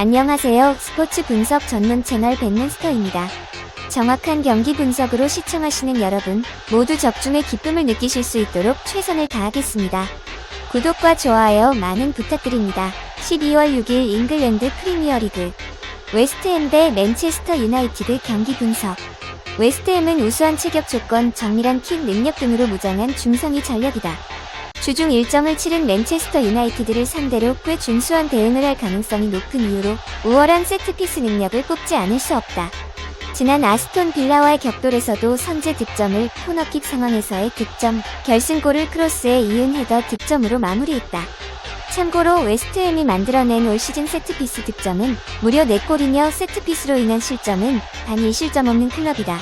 안녕하세요. 스포츠 분석 전문 채널 백문스터입니다. 정확한 경기 분석으로 시청하시는 여러분 모두 적중의 기쁨을 느끼실 수 있도록 최선을 다하겠습니다. 구독과 좋아요 많은 부탁드립니다. 12월 6일 잉글랜드 프리미어리그 웨스트햄 대 맨체스터 유나이티드 경기 분석 웨스트햄은 우수한 체격 조건, 정밀한 킥 능력 등으로 무장한 중성이 전력이다. 주중 일정을 치른 맨체스터 유나이티드를 상대로 꽤 준수한 대응을 할 가능성이 높은 이유로 우월한 세트피스 능력을 꼽지 않을 수 없다. 지난 아스톤 빌라와의 격돌에서도 선제 득점을 코너킥 상황에서의 득점, 결승골을 크로스에 이은 헤더 득점으로 마무리했다. 참고로 웨스트햄이 만들어낸 올 시즌 세트피스 득점은 무려 4골이며 세트피스로 인한 실점은 단 1실점 없는 클럽이다.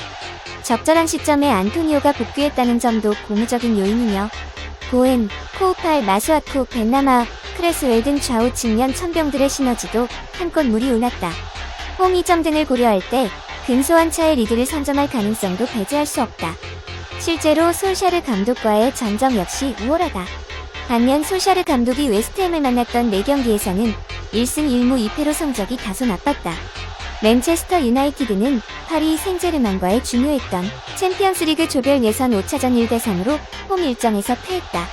적절한 시점에 안토니오가 복귀했다는 점도 고무적인 요인이며 보엔, 코우팔, 마수아쿠, 벤나마, 크레스 웰 등 좌우 측면 천병들의 시너지도 한껏 물이 올랐다. 홈 이점 등을 고려할 때 근소한 차의 리드를 선점할 가능성도 배제할 수 없다. 실제로 솔샤르 감독과의 전적 역시 우월하다. 반면 솔샤르 감독이 웨스트햄을 만났던 4경기에서는 1승 1무 2패로 성적이 다소 나빴다. 맨체스터 유나이티드는 파리 생제르맹과의 중요했던 챔피언스리그 조별 예선 5차전 1대3으로 홈 일정에서 패했다.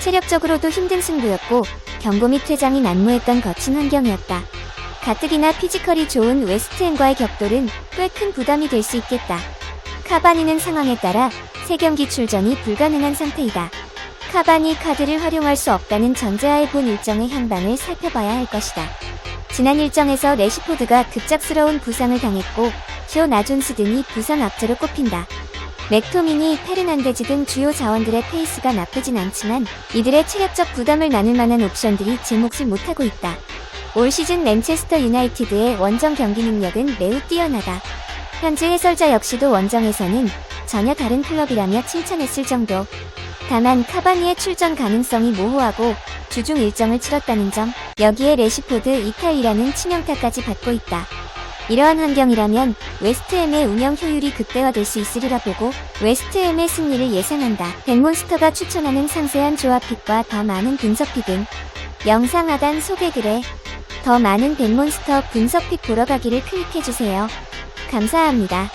체력적으로도 힘든 승부였고 경고 및 퇴장이 난무했던 거친 환경이었다. 가뜩이나 피지컬이 좋은 웨스트햄과의 격돌은 꽤 큰 부담이 될 수 있겠다. 카바니는 상황에 따라 3경기 출전이 불가능한 상태이다. 카바니 카드를 활용할 수 없다는 전제하에 본 일정의 향방을 살펴봐야 할 것이다. 지난 일정에서 레시포드가 급작스러운 부상을 당했고 쇼 나존스 등이 부상 악재로 꼽힌다. 맥토미니, 페르난데즈 등 주요 자원들의 페이스가 나쁘진 않지만 이들의 체력적 부담을 나눌 만한 옵션들이 제 몫을 못하고 있다. 올 시즌 맨체스터 유나이티드의 원정 경기 능력은 매우 뛰어나다. 현재 해설자 역시도 원정에서는 전혀 다른 클럽이라며 칭찬했을 정도. 다만 카바니의 출전 가능성이 모호하고 주중 일정을 치렀다는 점, 여기에 레시포드 이탈이라는 치명타까지 받고 있다. 이러한 환경이라면 웨스트햄의 운영 효율이 극대화될 수 있으리라 보고 웨스트햄의 승리를 예상한다. 백몬스터가 추천하는 상세한 조합픽과 더 많은 분석픽 등 영상 하단 소개글에 더 많은 백몬스터 분석픽 보러 가기를 클릭해주세요. 감사합니다.